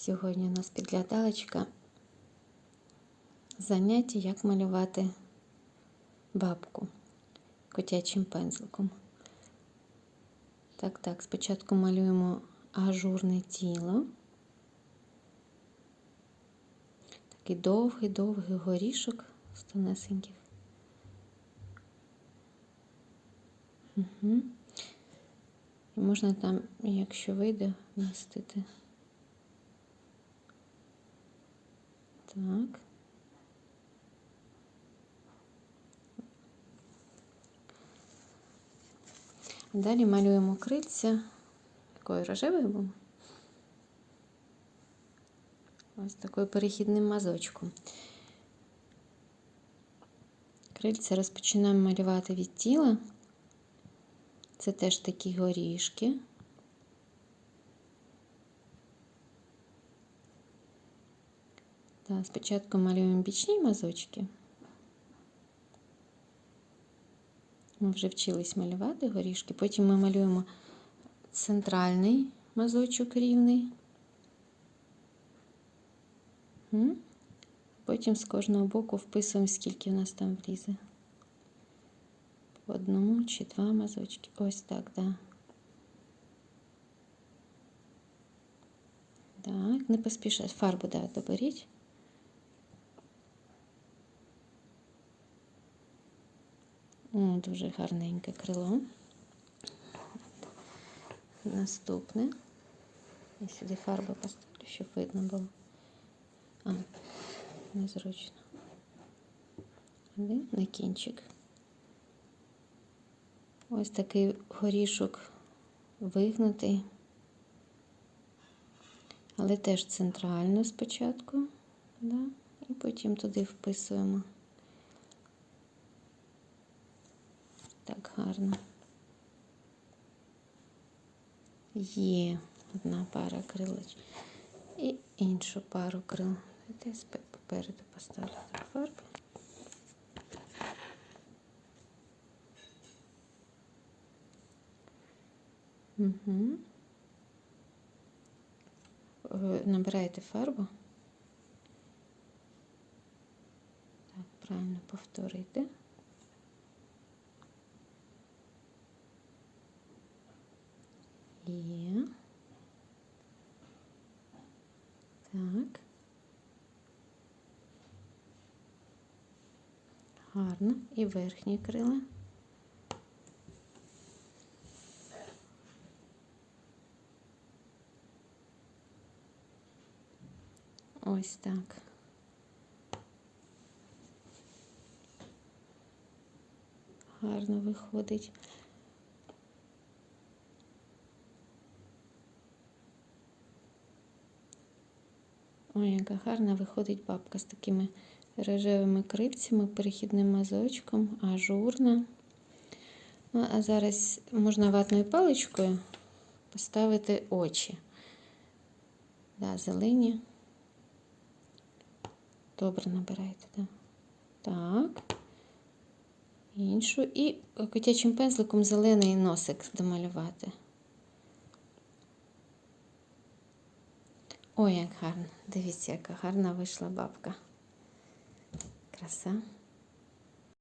Сьогодні у нас підглядалочка. Заняття, як малювати бабку котячим пензликом. Так, так, спочатку малюємо ажурне тіло. Такий довгий-довгий горішок з тонесеньких. Угу. І можна там, якщо вийде, вмістити. Так. Далі малюємо крильця такою рожевою будемо. Ось такою перехідним мазочком. Крильця розпочинаємо малювати від тіла. Це теж такі горішки. Спочатку малюємо бічні мазочки. Ми вже вчились малювати горішки. Потім ми малюємо центральний мазочок рівний. Потім з кожного боку вписуємо, скільки в нас там влізе. По одному чи два мазочки. Ось так. Да. Так, не поспішайте. Фарбу да, доберіть. О, дуже гарненьке крило. Наступне. Я сюди фарбу поставлю, щоб видно було. А, незручно. Один на кінчик. Ось такий горішок вигнутий, але теж центрально спочатку, да? і потім туди вписуємо. Так гарно. Є одна пара крилеч і іншу пару крил. Десь попереду поставлю фарбу. Угу. Набираєте фарбу. Так, правильно повторити. Є. Так. Гарно. І верхні крила. Ось так. Гарно виходить. Ой, яка гарна виходить бабка з такими рожевими крильцями, перехідним мазочком, ажурна. Ну, а зараз можна ватною паличкою поставити очі. Да, зелені. Добре набирайте, да. так. Іншу. І котячим пензликом зелений носик домалювати. Ой, як гарно. Дивіться, яка гарна вийшла бабка. atração.